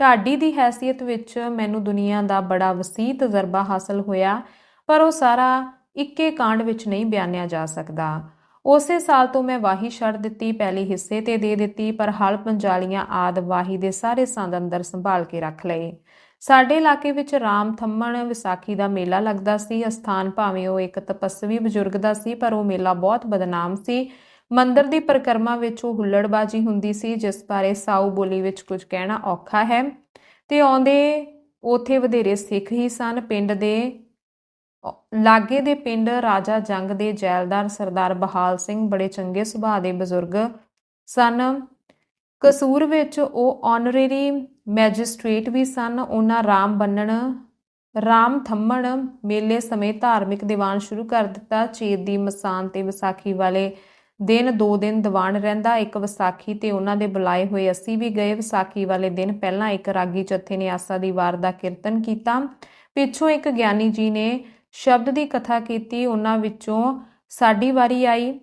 ਢਾਡੀ ਦੀ ਹੈਸੀਅਤ ਵਿੱਚ ਮੈਨੂੰ ਦੁਨੀਆ ਦਾ ਬੜਾ ਵਸੀ ਤਜਰਬਾ ਹਾਸਲ ਹੋਇਆ, ਪਰ ਉਹ ਸਾਰਾ ਇੱਕੇ ਕਾਂਡ ਵਿੱਚ ਨਹੀਂ ਬਿਆਨਿਆ ਜਾ ਸਕਦਾ। ਉਸੇ ਸਾਲ ਤੋਂ ਮੈਂ ਵਾਹੀ ਛੱਡ ਦਿੱਤੀ, ਪਹਿਲੀ ਹਿੱਸੇ ਤੇ ਦੇ ਦਿੱਤੀ, ਪਰ ਹਲ ਪੰਜਾਲੀਆਂ ਆਦ ਵਾਹੀ ਦੇ ਸਾਰੇ ਸੰਦ ਅੰਦਰ ਸੰਭਾਲ ਕੇ ਰੱਖ ਲਏ। ਸਾਡੇ ਇਲਾਕੇ ਵਿੱਚ ਰਾਮ ਥੰਮਣ ਵਿਸਾਖੀ ਦਾ ਮੇਲਾ ਲੱਗਦਾ ਸੀ। ਅਸਥਾਨ ਭਾਵੇਂ ਉਹ ਇੱਕ ਤਪਸਵੀ ਬਜ਼ੁਰਗ ਦਾ ਸੀ, ਪਰ ਉਹ ਮੇਲਾ ਬਹੁਤ ਬਦਨਾਮ ਸੀ। ਮੰਦਰ ਦੀ ਪਰਿਕਰਮਾ ਵਿੱਚ ਉਹ ਹੁੱਲੜਬਾਜੀ ਹੁੰਦੀ ਸੀ, ਜਿਸ ਬਾਰੇ ਸਾਊ ਬੋਲੀ ਵਿੱਚ ਕੁਝ ਕਹਿਣਾ ਔਖਾ ਹੈ। ਤੇ ਆਉਂਦੇ, ਉਥੇ ਵਧੇਰੇ ਸਿੱਖ ਹੀ ਸਨ। ਪਿੰਡ ਦੇ ਲਾਗੇ ਦੇ ਪਿੰਡ ਰਾਜਾ ਜੰਗ ਦੇ ਜੈਲਦਾਰ ਸਰਦਾਰ ਬਹਾਲ ਸਿੰਘ ਬੜੇ ਚੰਗੇ ਸੁਭਾਅ ਦੇ ਬਜ਼ੁਰਗ ਸਨ। ਕਸੂਰ ਵਿੱਚ ਉਹ ਆਨਰੇਰੀ ਮੈਜਿਸਟ੍ਰੇਟ ਵੀ ਸਨ। ਉਹਨਾਂ ਰਾਮ ਬੰਨਣ, ਰਾਮ ਥੰਮਣ ਮੇਲੇ ਸਮੇਂ ਧਾਰਮਿਕ ਦੀਵਾਨ ਸ਼ੁਰੂ ਕਰ ਦਿੱਤਾ। ਚੇਤ ਦੀ ਮਸਾਨ ਤੇ ਵਿਸਾਖੀ ਵਾਲੇ ਦਿਨ ਦੋ ਦਿਨ ਦੀਵਾਨ ਰਹਿੰਦਾ। ਇੱਕ ਵਿਸਾਖੀ ਤੇ ਉਹਨਾਂ ਦੇ ਬੁਲਾਏ ਹੋਏ ਅਸੀਂ ਵੀ ਗਏ। ਵਿਸਾਖੀ ਵਾਲੇ ਦਿਨ ਪਹਿਲਾਂ ਇੱਕ ਰਾਗੀ ਜਥੇ ਨੇ ਆਸਾ ਦੀ ਵਾਰ ਦਾ ਕੀਰਤਨ ਕੀਤਾ। ਪਿੱਛੋਂ ਇੱਕ ਗਿਆਨੀ ਜੀ ਨੇ ਸ਼ਬਦ ਦੀ ਕਥਾ ਕੀਤੀ, ਉਹਨਾਂ ਵਿੱਚੋਂ ਸਾਡੀ ਵਾਰੀ ਆਈ।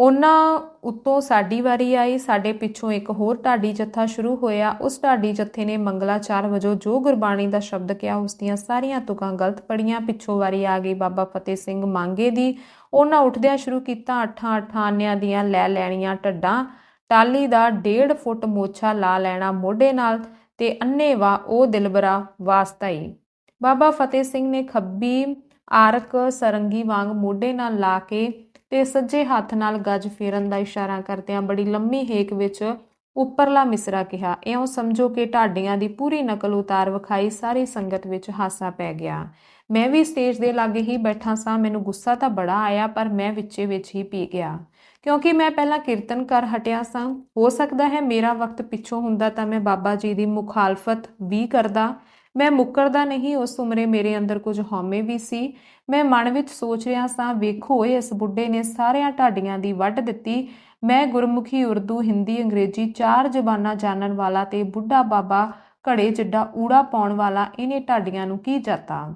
ਉਹਨਾਂ ਉੱਤੋਂ ਸਾਡੀ ਵਾਰੀ ਆਈ, ਸਾਡੇ ਪਿੱਛੋਂ ਇੱਕ ਹੋਰ ਢਾਡੀ ਜੱਥਾ ਸ਼ੁਰੂ ਹੋਇਆ। ਉਸ ਢਾਡੀ ਜੱਥੇ ਨੇ ਮੰਗਲਾਚਾਰ ਵਜੋਂ ਜੋ ਗੁਰਬਾਣੀ ਦਾ ਸ਼ਬਦ ਕਿਹਾ, ਉਸ ਦੀਆਂ ਸਾਰੀਆਂ ਤੁਕਾਂ ਗਲਤ ਪੜੀਆਂ ਪਿੱਛੋਂ ਵਾਰੀ ਆ ਗਈ ਬਾਬਾ ਫਤਿਹ ਸਿੰਘ ਮੰਗੇ ਦੀ। ਉਹਨਾਂ ਉੱਠਦਿਆਂ ਸ਼ੁਰੂ ਕੀਤਾ ਅੱਠਾਂ ਅੱਠਾਂ ਆਨਿਆਂ ਦੀਆਂ ਲੈ ਲੈਣੀਆਂ ਢੱਡਾਂ ਟਾਲੀ ਦਾ 1.5 ਫੁੱਟ ਮੋਛਾ ਲਾ ਲੈਣਾ ਮੋਢੇ ਨਾਲ ਤੇ ਅੰਨੇਵਾ ਉਹ ਦਿਲਬਰਾ ਵਾਸਤਾਈ ਬਾਬਾ ਫਤਿਹ ਸਿੰਘ ਨੇ ਖੱਬੀ ਆਰਕ ਸਰੰਗੀ ਵਾਂਗ ਮੋਢੇ ਨਾਲ ਲਾ ਕੇ ਤੇ ਸੱਜੇ ਹੱਥ ਨਾਲ ਗੱਜ ਫੇਰਨ ਦਾ ਇਸ਼ਾਰਾ ਕਰਦਿਆਂ ਬੜੀ ਲੰਮੀ ਹੇਕ ਵਿੱਚ ਉੱਪਰਲਾ ਮਿਸਰਾ ਕਿਹਾ, ਇਉਂ ਸਮਝੋ ਕਿ ਢਾਡੀਆਂ ਦੀ ਪੂਰੀ ਨਕਲ ਉਤਾਰ ਵਿਖਾਈ ਸਾਰੀ ਸੰਗਤ ਵਿੱਚ ਹਾਸਾ ਪੈ ਗਿਆ। ਮੈਂ ਵੀ ਸਟੇਜ ਦੇ ਲਾਗੇ ਹੀ ਬੈਠਾ ਸਾਂ, ਮੈਨੂੰ ਗੁੱਸਾ ਤਾਂ ਬੜਾ ਆਇਆ, ਪਰ ਮੈਂ ਵਿੱਚੇ ਵਿੱਚ ਹੀ ਪੀ ਗਿਆ। ਕਿਉਂਕਿ ਮੈਂ ਪਹਿਲਾਂ ਕੀਰਤਨ ਕਰ ਹਟਿਆ ਸਾਂ, ਹੋ ਸਕਦਾ ਹੈ ਮੇਰਾ ਵਕਤ ਪਿੱਛੋਂ ਹੁੰਦਾ ਤਾਂ ਮੈਂ ਬਾਬਾ ਜੀ ਦੀ ਮੁਖਾਲਫਤ ਵੀ ਕਰਦਾ ਮੈਂ ਮੁੱਕਰਦਾ ਨਹੀਂ, ਉਸ ਉਮਰੇ ਮੇਰੇ ਅੰਦਰ ਕੁਝ ਹਉਮੈ ਵੀ ਸੀ। ਮੈਂ ਮਨ ਵਿੱਚ ਸੋਚ ਰਿਹਾ ਸਾਂ, ਵੇਖੋ, ਇਸ ਬੁੱਢੇ ਨੇ ਸਾਰਿਆਂ ਢਾਡੀਆਂ ਦੀ ਵੱਢ ਦਿੱਤੀ। ਮੈਂ ਗੁਰਮੁਖੀ ਉਰਦੂ, ਹਿੰਦੀ, ਅੰਗਰੇਜ਼ੀ ਚਾਰ ਜ਼ਬਾਨਾਂ ਜਾਣਨ ਵਾਲਾ ਤੇ ਬੁੱਢਾ ਬਾਬਾ ਘੜੇ ਜਿੱਡਾ ਊੜਾ ਪਾਉਣ ਵਾਲਾ, ਇਹਨੇ ਢਾਡੀਆਂ ਨੂੰ ਕੀ ਜਾਤਾ?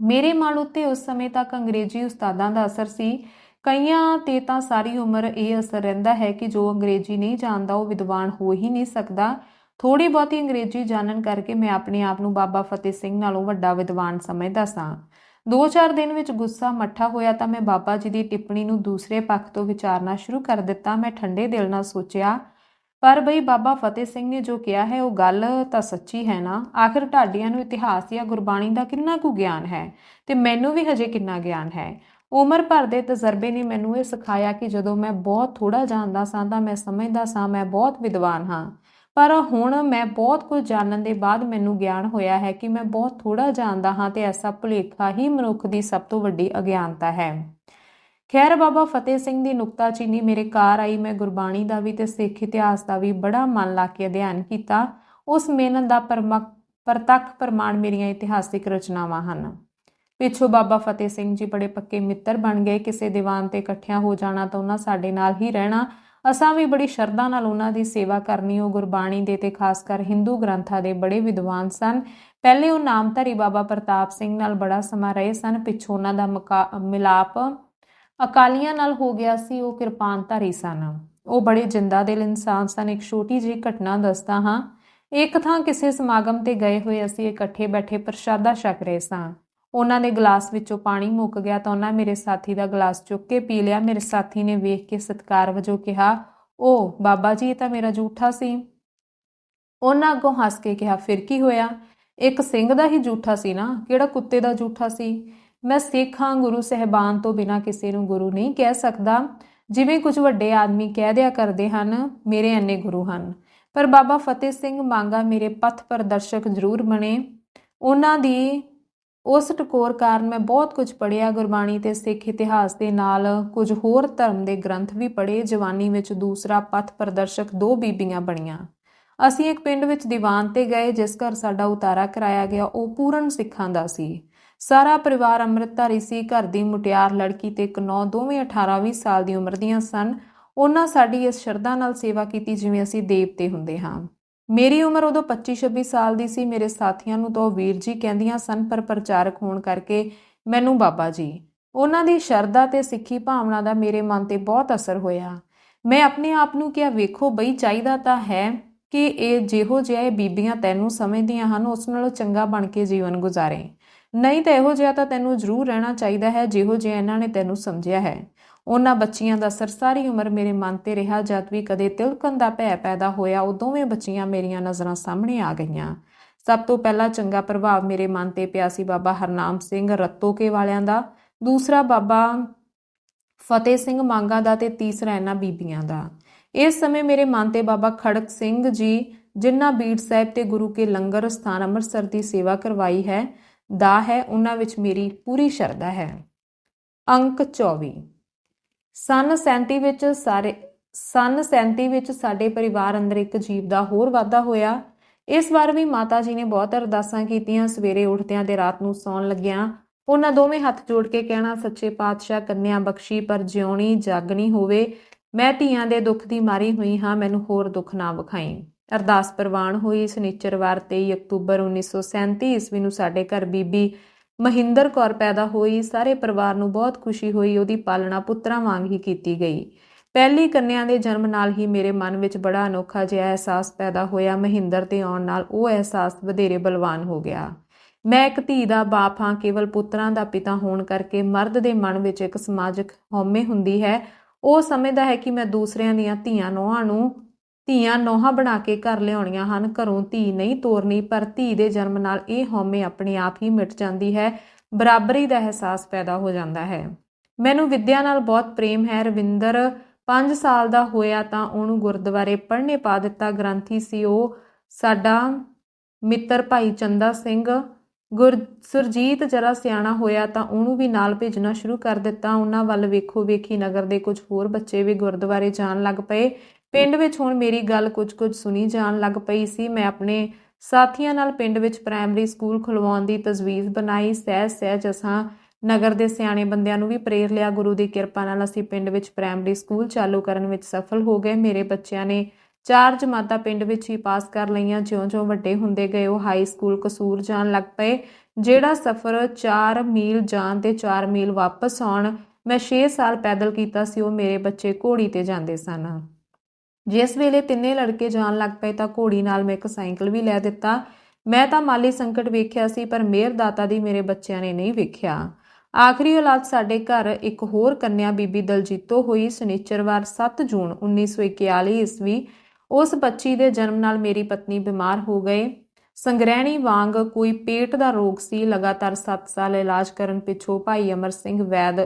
ਮੇਰੇ ਮਨ ਉੱਤੇ ਉਸ ਸਮੇਂ ਤੱਕ ਅੰਗਰੇਜ਼ੀ ਉਸਤਾਦਾਂ ਦਾ ਅਸਰ ਸੀ। ਕਈਆਂ ਤੇ ਤਾਂ ਸਾਰੀ ਉਮਰ ਇਹ ਅਸਰ ਰਹਿੰਦਾ ਹੈ ਕਿ ਜੋ ਅੰਗਰੇਜ਼ੀ ਨਹੀਂ ਜਾਣਦਾ, ਉਹ ਵਿਦਵਾਨ ਹੋ ਹੀ ਨਹੀਂ ਸਕਦਾ। ਥੋੜੀ ਬਹੁਤੀ ਅੰਗਰੇਜ਼ੀ ਜਾਣਨ ਕਰਕੇ ਮੈਂ ਆਪਣੇ ਆਪ ਨੂੰ ਬਾਬਾ ਫਤਿਹ ਸਿੰਘ ਨਾਲੋਂ ਵੱਡਾ ਵਿਦਵਾਨ ਸਮਝਦਾ ਸਾਂ। ਦੋ ਚਾਰ ਦਿਨ ਵਿੱਚ ਗੁੱਸਾ ਮੱਠਾ ਹੋਇਆ ਤਾਂ ਮੈਂ ਬਾਬਾ ਜੀ ਦੀ ਟਿੱਪਣੀ ਨੂੰ ਦੂਸਰੇ ਪੱਖ ਤੋਂ ਵਿਚਾਰਨਾ ਸ਼ੁਰੂ ਕਰ ਦਿੱਤਾ। ਮੈਂ ਠੰਡੇ ਦਿਲ ਨਾਲ ਸੋਚਿਆ, ਪਰ ਬਈ ਬਾਬਾ ਫਤਿਹ ਸਿੰਘ ਨੇ ਜੋ ਕਿਹਾ ਹੈ, ਉਹ ਗੱਲ ਤਾਂ ਸੱਚੀ ਹੈ ਨਾ? ਆਖਿਰ ਢਾਡੀਆਂ ਨੂੰ ਇਤਿਹਾਸ ਜਾਂ ਗੁਰਬਾਣੀ ਦਾ ਕਿੰਨਾ ਕੁ ਗਿਆਨ ਹੈ? ਤੇ ਮੈਨੂੰ ਵੀ ਹਜੇ ਕਿੰਨਾ ਗਿਆਨ ਹੈ? ਉਮਰ ਭਰ ਦੇ ਤਜਰਬੇ ਨੇ ਮੈਨੂੰ ਇਹ ਸਿਖਾਇਆ ਕਿ ਜਦੋਂ ਮੈਂ ਬਹੁਤ ਥੋੜਾ ਜਾਣਦਾ ਸਾਂ ਤਾਂ ਮੈਂ ਸਮਝਦਾ ਸਾਂ, ਮੈਂ ਬਹੁਤ ਵਿਦਵਾਨ ਹਾਂ। ਪਰ ਹੁਣ ਮੈਂ ਬਹੁਤ ਕੁਝ ਜਾਣਨ ਦੇ ਬਾਅਦ ਮੈਨੂੰ ਗਿਆਨ ਹੋਇਆ ਹੈ ਕਿ ਮੈਂ ਬਹੁਤ ਥੋੜਾ ਜਾਣਦਾ ਹਾਂ ਤੇ ਐਸਾ ਭੁਲੇਖਾ ਹੀ ਮਨੁੱਖ ਦੀ ਸਭ ਤੋਂ ਵੱਡੀ ਅਗਿਆਨਤਾ ਹੈ। ਖੈਰ, ਬਾਬਾ ਫਤਿਹ ਸਿੰਘ ਦੀ ਨੁਕਤਾਚੀਨੀ ਮੇਰੇ ਕਾਰ ਆਈ, ਮੈਂ ਗੁਰਬਾਣੀ ਦਾ ਵੀ ਤੇ ਸਿੱਖ ਇਤਿਹਾਸ ਦਾ ਵੀ ਬੜਾ ਮਨ ਲਾ ਕੇ ਅਧਿਐਨ ਕੀਤਾ। ਉਸ ਮਿਹਨਤ ਦਾ ਪਰਮਕ, ਪ੍ਰਤੱਖ ਪ੍ਰਮਾਣ ਮੇਰੀਆਂ ਇਤਿਹਾਸਿਕ ਰਚਨਾਵਾਂ ਹਨ। ਪਿੱਛੋਂ ਬਾਬਾ ਫਤਿਹ ਸਿੰਘ ਜੀ ਬੜੇ ਪੱਕੇ ਮਿੱਤਰ ਬਣ ਗਏ। ਕਿਸੇ ਦੀਵਾਨ ਤੇ ਇਕੱਠਿਆਂ ਹੋ ਜਾਣਾ ਤਾਂ ਉਹਨਾਂ ਸਾਡੇ ਨਾਲ ਹੀ ਰਹਿਣਾ। ਅਸਾਂ ਵੀ ਬੜੀ ਸ਼ਰਧਾ ਨਾਲ ਉਹਨਾਂ ਦੀ ਸੇਵਾ ਕਰਨੀ, ਉਹ ਗੁਰਬਾਣੀ ਦੇ ਤੇ ਖਾਸ ਕਰ ਹਿੰਦੂ ਗ੍ਰੰਥਾਂ ਦੇ ਬੜੇ ਵਿਦਵਾਨ ਸਨ। ਪਹਿਲੇ ਉਹ ਨਾਮਧਾਰੀ ਬਾਬਾ ਪ੍ਰਤਾਪ ਸਿੰਘ ਨਾਲ ਬੜਾ ਸਮਾਂ ਰਹੇ ਸਨ। ਪਿੱਛੋਂ ਉਹਨਾਂ ਦਾ ਮਿਲਾਪ ਅਕਾਲੀਆਂ ਨਾਲ ਹੋ ਗਿਆ ਸੀ, ਉਹ ਕਿਰਪਾਨਧਾਰੀ ਸਨ। ਉਹ ਬੜੇ ਜਿੰਦਾ ਦਿਲ ਇਨਸਾਨ ਸਨ। ਇੱਕ ਛੋਟੀ ਜਿਹੀ ਘਟਨਾ ਦੱਸਦਾ ਹਾਂ। ਇੱਕ ਥਾਂ ਕਿਸੇ ਸਮਾਗਮ ਤੇ ਗਏ ਹੋਏ ਅਸੀਂ ਇਕੱਠੇ ਬੈਠੇ ਪ੍ਰਸ਼ਾਦਾ ਛਕ ਰਹੇ ਸਾਂ। ਉਹਨਾਂ ਦੇ ਗਲਾਸ ਵਿੱਚੋਂ ਪਾਣੀ ਮੁੱਕ ਗਿਆ ਤਾਂ ਉਹਨਾਂ ਮੇਰੇ ਸਾਥੀ ਦਾ ਗਲਾਸ ਚੁੱਕ ਕੇ ਪੀ ਲਿਆ। ਮੇਰੇ ਸਾਥੀ ਨੇ ਵੇਖ ਕੇ ਸਤਕਾਰ ਵਜੋਂ ਕਿਹਾ, "ਓ, ਬਾਬਾ ਜੀ, ਇਹ ਤਾਂ ਮੇਰਾ ਝੂਠਾ ਸੀ" ਉਹਨਾਂ ਅੱਗੋਂ ਹੱਸ ਕੇ ਕਿਹਾ, "ਫਿਰ ਕੀ ਹੋਇਆ? ਇੱਕ ਸਿੰਘ ਦਾ ਹੀ ਝੂਠਾ ਸੀ ਨਾ? ਕਿਹੜਾ ਕੁੱਤੇ ਦਾ ਝੂਠਾ ਸੀ? ਮੈਂ ਸਿੱਖ ਹਾਂ, ਗੁਰੂ ਸਹਿਬਾਨ ਤੋਂ ਬਿਨਾ ਕਿਸੇ ਨੂੰ ਗੁਰੂ ਨਹੀਂ ਕਹਿ ਸਕਦਾ। ਜਿਵੇਂ ਕੁਝ ਵੱਡੇ ਆਦਮੀ ਕਹਿ ਦਿਆ ਕਰਦੇ ਹਨ, ਮੇਰੇ ਅੰਨੇ ਗੁਰੂ ਹਨ। ਪਰ ਬਾਬਾ ਫਤਿਹ ਸਿੰਘ ਮੰਗਾ ਮੇਰੇ ਪਥ ਪ੍ਰਦਰਸ਼ਕ ਜ਼ਰੂਰ ਬਣੇ। ਉਹਨਾਂ ਦੀ ਉਸ ਟਕੋਰ ਕਾਰਨ ਮੈਂ ਬਹੁਤ ਕੁਝ ਪੜ੍ਹਿਆ ਗੁਰਬਾਣੀ ਤੇ ਸਿੱਖ ਇਤਿਹਾਸ ਦੇ ਨਾਲ। ਕੁਝ ਹੋਰ ਧਰਮ ਦੇ ਗ੍ਰੰਥ ਵੀ ਪੜ੍ਹੇ, ਜਵਾਨੀ ਵਿੱਚ ਦੂਸਰਾ ਪਥ ਪ੍ਰਦਰਸ਼ਕ ਦੋ ਬੀਬੀਆਂ ਬਣੀਆਂ। ਅਸੀਂ ਇੱਕ ਪਿੰਡ ਵਿੱਚ ਦੀਵਾਨ ਤੇ ਗਏ, ਜਿਸ ਘਰ ਸਾਡਾ ਉਤਾਰਾ ਕਰਾਇਆ ਗਿਆ, ਉਹ ਪੂਰਨ ਸਿੱਖਾਂ ਦਾ ਸੀ। ਸਾਰਾ ਪਰਿਵਾਰ ਅੰਮ੍ਰਿਤਧਾਰੀ ਸੀ, ਘਰ ਦੀ ਮੁਟਿਆਰ ਲੜਕੀ ਤੇ ਇੱਕ ਨੌ ਦੋਵੇਂ 18-20 ਸਾਲ ਦੀ ਉਮਰ ਦੀਆਂ ਸਨ। ਉਹਨਾਂ ਸਾਡੀ ਇਸ ਸ਼ਰਧਾ ਨਾਲ ਸੇਵਾ ਕੀਤੀ, ਜਿਵੇਂ ਅਸੀਂ ਦੇਵਤੇ ਹੁੰਦੇ ਹਾਂ। ਮੇਰੀ ਉਮਰ ਉਦੋਂ 25-26 ਸਾਲ ਦੀ ਸੀ। ਮੇਰੇ ਸਾਥੀਆਂ ਨੂੰ ਤਾਂ ਉਹ ਵੀਰ ਜੀ ਕਹਿੰਦੀਆਂ ਸਨ, ਪਰ ਪ੍ਰਚਾਰਕ ਹੋਣ ਕਰਕੇ ਮੈਨੂੰ ਬਾਬਾ ਜੀ। ਉਹਨਾਂ ਦੀ ਸ਼ਰਧਾ ਤੇ ਸਿੱਖੀ ਭਾਵਨਾ ਦਾ ਮੇਰੇ ਮਨ ਤੇ ਬਹੁਤ ਅਸਰ ਹੋਇਆ। ਮੈਂ ਆਪਣੇ ਆਪ ਨੂੰ ਕਿਹਾ, ਵੇਖੋ ਬਈ, ਚਾਹੀਦਾ ਤਾਂ ਹੈ ਕਿ ਇਹ ਜਿਹੋ ਜਿਹਾ ਇਹ ਬੀਬੀਆਂ ਤੈਨੂੰ ਸਮਝਦੀਆਂ ਹਨ, ਉਸ ਨਾਲੋਂ ਚੰਗਾ ਬਣ ਕੇ ਜੀਵਨ ਗੁਜ਼ਾਰੇ। ਨਹੀਂ ਤਾਂ ਇਹੋ ਜਿਹਾ ਤਾਂ ਤੈਨੂੰ ਜ਼ਰੂਰ ਰਹਿਣਾ ਚਾਹੀਦਾ ਹੈ, ਜਿਹੋ ਜਿਹਾ ਇਹਨਾਂ ਨੇ ਤੈਨੂੰ ਸਮਝਿਆ ਹੈ। ਉਹਨਾਂ ਬੱਚੀਆਂ ਦਾ ਅਸਰ ਸਾਰੀ ਉਮਰ ਮੇਰੇ ਮਨ ਤੇ ਰਿਹਾ, ਜਦ ਵੀ ਕਦੇ ਤਿਲਕਣ ਦਾ ਭੈ ਪੈਦਾ ਹੋਇਆ, ਉਹ ਦੋਵੇਂ ਬੱਚੀਆਂ ਮੇਰੀਆਂ ਨਜ਼ਰਾਂ ਸਾਹਮਣੇ ਆ ਗਈਆਂ। ਸਭ ਤੋਂ ਪਹਿਲਾ ਚੰਗਾ ਪ੍ਰਭਾਵ ਮੇਰੇ ਮਨ ਤੇ ਪਿਆ ਸੀ ਬਾਬਾ ਹਰਨਾਮ ਸਿੰਘ ਰੱਤੋਕੇ ਵਾਲਿਆਂ ਦਾ, ਦੂਸਰਾ ਬਾਬਾ ਫਤਿਹ ਸਿੰਘ ਮੰਗਾ ਦਾ ਤੇ ਤੀਸਰਾ ਇਹਨਾਂ ਬੀਬੀਆਂ ਦਾ। ਇਸ ਸਮੇਂ ਮੇਰੇ ਮਨ ਤੇ ਬਾਬਾ ਖੜਕ ਸਿੰਘ ਜੀ, ਜਿਨ੍ਹਾਂ ਬੀੜ ਸਾਹਿਬ ਤੇ ਗੁਰੂ ਕੇ ਲੰਗਰ ਸਥਾਨ ਅੰਮ੍ਰਿਤਸਰ ਦੀ ਸੇਵਾ ਕਰਵਾਈ ਹੈ, ਦਾ ਹੈ, ਉਹਨਾਂ ਵਿੱਚ ਮੇਰੀ ਪੂਰੀ ਸ਼ਰਧਾ ਹੈ। ਅੰਕ 24 ਸਨ 37 ਵਿੱਚ ਸਾਰੇ ਸਨ 37 ਵਿੱਚ ਸਾਡੇ ਪਰਿਵਾਰ ਅੰਦਰ ਇੱਕ ਜੀਵ ਦਾ ਹੋਰ ਵਾਧਾ ਹੋਇਆ। ਇਸ ਵਾਰ ਵੀ ਮਾਤਾ ਜੀ ਨੇ ਬਹੁਤ ਅਰਦਾਸਾਂ ਕੀਤੀਆਂ, ਸਵੇਰੇ ਉੱਠਦਿਆਂ ਤੇ ਰਾਤ ਨੂੰ ਸੌਣ ਲੱਗਿਆਂ। ਉਹਨਾਂ ਦੋਵੇਂ ਹੱਥ ਜੋੜ ਕੇ ਕਹਿਣਾ, ਸੱਚੇ ਪਾਤਸ਼ਾਹ, ਕੰਨਿਆ ਬਖਸ਼ੀ, ਪਰ ਜਿਉਣੀ ਜਾਗਣੀ ਹੋਵੇ। ਮੈਂ ਧੀਆਂ ਦੇ ਦੁੱਖ ਦੀ ਮਾਰੀ ਹੋਈ ਹਾਂ, ਮੈਨੂੰ ਹੋਰ ਦੁੱਖ ਨਾ ਵਿਖਾਈ। ਅਰਦਾਸ ਪ੍ਰਵਾਨ ਹੋਈ। ਸ਼ਨੀਚਰਵਾਰ 23 ਅਕਤੂਬਰ 1937 ਈਸਵੀ ਨੂੰ ਸਾਡੇ ਘਰ ਬੀਬੀ ਮਹਿੰਦਰ ਕੌਰ ਪੈਦਾ ਹੋਈ, ਸਾਰੇ ਪਰਿਵਾਰ ਨੂੰ ਬਹੁਤ ਖੁਸ਼ੀ ਹੋਈ, ਉਹਦੀ ਪਾਲਣਾ ਪੁੱਤਰਾਂ ਵਾਂਗ ਹੀ ਕੀਤੀ ਗਈ। ਪਹਿਲੀ ਕੰਨਿਆ ਦੇ ਜਨਮ ਨਾਲ ਹੀ ਮੇਰੇ ਮਨ ਵਿੱਚ ਬੜਾ ਅਨੋਖਾ ਜਿਹਾ ਅਹਿਸਾਸ ਪੈਦਾ ਹੋਇਆ। ਮਹਿੰਦਰ ਤੇ ਆਉਣ ਨਾਲ ਉਹ ਅਹਿਸਾਸ ਵਧੇਰੇ ਬਲਵਾਨ ਹੋ ਗਿਆ। ਮੈਂ ਇੱਕ ਧੀ ਦਾ ਬਾਪ ਹਾਂ, ਕੇਵਲ ਪੁੱਤਰਾਂ ਦਾ ਪਿਤਾ ਹੋਣ ਕਰਕੇ ਮਰਦ ਦੇ ਮਨ ਵਿੱਚ ਇੱਕ ਸਮਾਜਿਕ ਹਉਮੈ ਹੁੰਦੀ ਹੈ। ਉਹ ਸਮਝਦਾ ਹੈ ਕਿ ਮੈਂ ਦੂਸਰਿਆਂ ਦੀਆਂ ਧੀਆਂ ਨੋਹਾਂ ਨੂੰ ਧੀਆਂ ਨੋਹਾਂ ਬਣਾ ਕੇ ਘਰ ਲਿਆਉਣੀਆਂ ਹਨ, ਘਰੋਂ ਧੀ ਨਹੀਂ ਤੋਰਨੀ, ਪਰ ਧੀ ਦੇ ਜਨਮ ਨਾਲ ਇਹ ਹਉਮੈ ਆਪਣੇ ਆਪ ਹੀ ਮਿਟ ਜਾਂਦੀ ਹੈ, ਬਰਾਬਰੀ ਦਾ ਅਹਿਸਾਸ ਪੈਦਾ ਹੋ ਜਾਂਦਾ ਹੈ। ਮੈਨੂੰ ਵਿੱਦਿਆ ਨਾਲ ਬਹੁਤ ਪ੍ਰੇਮ ਹੈ, ਰਵਿੰਦਰ 5 ਸਾਲ ਦਾ ਹੋਇਆ ਤਾਂ ਉਹਨੂੰ ਗੁਰਦੁਆਰੇ ਪੜ੍ਹਨੇ ਪਾ ਦਿੱਤਾ ਗ੍ਰੰਥੀ ਸੀ ਉਹ, ਸਾਡਾ ਮਿੱਤਰ ਭਾਈ ਚੰਦਾ ਸਿੰਘ। ਗੁਰ ਸੁਰਜੀਤ ਜਰਾ ਸਿਆਣਾ ਹੋਇਆ ਤਾਂ ਉਹਨੂੰ ਵੀ ਨਾਲ ਭੇਜਣਾ ਸ਼ੁਰੂ ਕਰ ਦਿੱਤਾ। ਉਹਨਾਂ ਵੱਲ ਵੇਖੋ ਵੇਖੀ ਨਗਰ ਦੇ ਕੁਝ ਹੋਰ ਬੱਚੇ ਵੀ ਗੁਰਦੁਆਰੇ ਜਾਣ ਲੱਗ ਪਏ। ਪਿੰਡ ਵਿੱਚ ਹੁਣ ਮੇਰੀ ਗੱਲ ਕੁਝ-ਕੁਝ ਸੁਣੀ ਜਾਣ ਲੱਗ ਪਈ ਸੀ। ਮੈਂ ਆਪਣੇ ਸਾਥੀਆਂ ਨਾਲ ਪਿੰਡ ਵਿੱਚ ਪ੍ਰਾਇਮਰੀ ਸਕੂਲ ਖੁਲਵਾਉਣ ਦੀ ਤਜਵੀਜ਼ ਬਣਾਈ। ਸਹਿਜ ਸਹਿਜ ਅਸਾਂ ਨਗਰ ਦੇ ਸਿਆਣੇ ਬੰਦਿਆਂ ਨੂੰ ਵੀ ਪ੍ਰੇਰ ਲਿਆ। ਗੁਰੂ ਦੀ ਕਿਰਪਾ ਨਾਲ ਅਸੀਂ ਪਿੰਡ ਵਿੱਚ ਪ੍ਰਾਇਮਰੀ ਸਕੂਲ ਚਾਲੂ ਕਰਨ ਵਿੱਚ ਸਫਲ ਹੋ ਗਏ। ਮੇਰੇ ਬੱਚਿਆਂ ਨੇ ਚਾਰ ਜਮਾਤਾਂ ਪਿੰਡ ਵਿੱਚ ਹੀ ਪਾਸ ਕਰ ਲਈਆਂ। ਜਿਉਂ-ਜਿਉਂ ਵੱਡੇ ਹੁੰਦੇ ਗਏ, ਉਹ ਹਾਈ ਸਕੂਲ ਕਸੂਰ ਜਾਣ ਲੱਗ ਪਏ। ਜਿਹੜਾ ਸਫ਼ਰ 4 ਮੀਲ ਜਾਣ ਤੇ 4 ਮੀਲ ਵਾਪਸ ਆਉਣ ਮੈਂ 6 ਸਾਲ ਪੈਦਲ ਕੀਤਾ ਸੀ, ਉਹ ਮੇਰੇ ਬੱਚੇ ਘੋੜੀ ਤੇ ਜਾਂਦੇ ਸਨ। ਜਿਸ ਵੇਲੇ ਤਿੰਨੇ ਲੜਕੇ ਜਾਣ ਲੱਗ ਪਏ ਤਾਂ ਘੋੜੀ ਨਾਲ ਮੈਂ ਇੱਕ ਸਾਈਕਲ ਵੀ ਲੈ ਦਿੱਤਾ। ਮੈਂ ਤਾਂ ਮਾਲੀ ਸੰਕਟ ਵੇਖਿਆ ਸੀ, ਪਰ ਮਿਹਰ ਦਾਤਾ ਦੀ ਮੇਰੇ ਬੱਚਿਆਂ ਨੇ ਨਹੀਂ ਵੇਖਿਆ। ਆਖਰੀ ਔਲਾਦ ਸਾਡੇ ਘਰ ਇੱਕ ਹੋਰ ਕੰਨਿਆ ਬੀਬੀ ਦਲਜੀਤੋ ਹੋਈ, ਸ਼ਨੀਚਰਵਾਰ 7 ਜੂਨ 1941 ਈਸਵੀ। ਉਸ ਬੱਚੀ ਦੇ ਜਨਮ ਨਾਲ ਮੇਰੀ ਪਤਨੀ ਬਿਮਾਰ ਹੋ ਗਏ। ਸੰਗ੍ਰਹਿਣੀ ਵਾਂਗ ਕੋਈ ਪੇਟ ਦਾ ਰੋਗ ਸੀ, ਲਗਾਤਾਰ 7 ਸਾਲ ਇਲਾਜ ਕਰਨ ਪਿੱਛੋਂ ਭਾਈ ਅਮਰ ਸਿੰਘ ਵੈਦ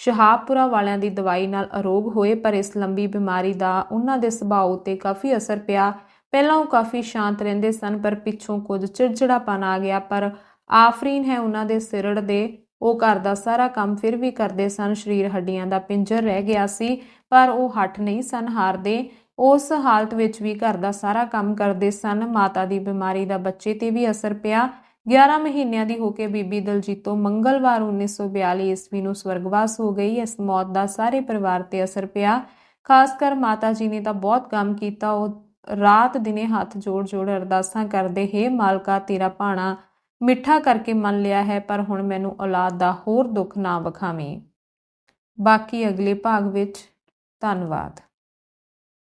ਸ਼ਹਾਬਪੁਰਾ ਵਾਲਿਆਂ ਦੀ ਦਵਾਈ ਨਾਲ ਅਰੋਗ ਹੋਏ, ਪਰ ਇਸ ਲੰਬੀ ਬਿਮਾਰੀ ਦਾ ਉਹਨਾਂ ਦੇ ਸੁਭਾਅ ਉਤੇ ਕਾਫੀ ਅਸਰ ਪਿਆ। ਪਹਿਲਾਂ ਉਹ ਕਾਫੀ ਸ਼ਾਂਤ ਰਹਿੰਦੇ ਸਨ, ਪਰ ਪਿੱਛੋਂ ਕੁਝ ਚਿੜਚਿੜਾਪਨ ਆ ਗਿਆ। ਪਰ ਆਫਰੀਨ ਹੈ ਉਹਨਾਂ ਦੇ ਸਿਰੜ ਦੇ। ਉਹ ਘਰ ਦਾ ਸਾਰਾ ਕੰਮ ਫਿਰ ਵੀ ਕਰਦੇ ਸਨ। ਸਰੀਰ ਹੱਡੀਆਂ ਦਾ ਪਿੰਜਰ ਰਹਿ ਗਿਆ ਸੀ, ਪਰ ਉਹ ਹੱਠ ਨਹੀਂ ਸਨ ਹਾਰਦੇ। ਉਸ ਹਾਲਤ ਵਿੱਚ ਵੀ ਘਰ ਦਾ ਸਾਰਾ ਕੰਮ ਕਰਦੇ ਸਨ। ਮਾਤਾ ਦੀ ਬਿਮਾਰੀ ਦਾ ਬੱਚੇ ਤੇ ਵੀ ਅਸਰ ਪਿਆ। 11 ਮਹੀਨਿਆਂ ਦੀ ਹੋ ਕੇ ਬੀਬੀ ਦਲਜੀਤੋ ਮੰਗਲਵਾਰ 1942 ਈਸਵੀ ਨੂੰ ਸਵਰਗਵਾਸ ਹੋ ਗਈ। ਇਸ ਮੌਤ ਦਾ ਸਾਰੇ ਪਰਿਵਾਰ ਤੇ ਅਸਰ ਪਿਆ। ਖਾਸ ਕਰ ਮਾਤਾ ਜੀ ਨੇ ਤਾਂ ਬਹੁਤ ਕੰਮ ਕੀਤਾ। ਉਹ ਰਾਤ ਦਿਨੇ ਹੱਥ ਜੋੜ ਜੋੜ ਅਰਦਾਸਾਂ ਕਰਦੇ, ਹੇ ਮਾਲਕਾ, ਤੇਰਾ ਭਾਣਾ ਮਿੱਠਾ ਕਰਕੇ ਮੰਨ ਲਿਆ ਹੈ, ਪਰ ਹੁਣ ਮੈਨੂੰ ਔਲਾਦ ਦਾ ਹੋਰ ਦੁੱਖ ਨਾ ਵਿਖਾਵੇਂ। ਬਾਕੀ ਅਗਲੇ ਭਾਗ ਵਿੱਚ ਧੰਨਵਾਦ।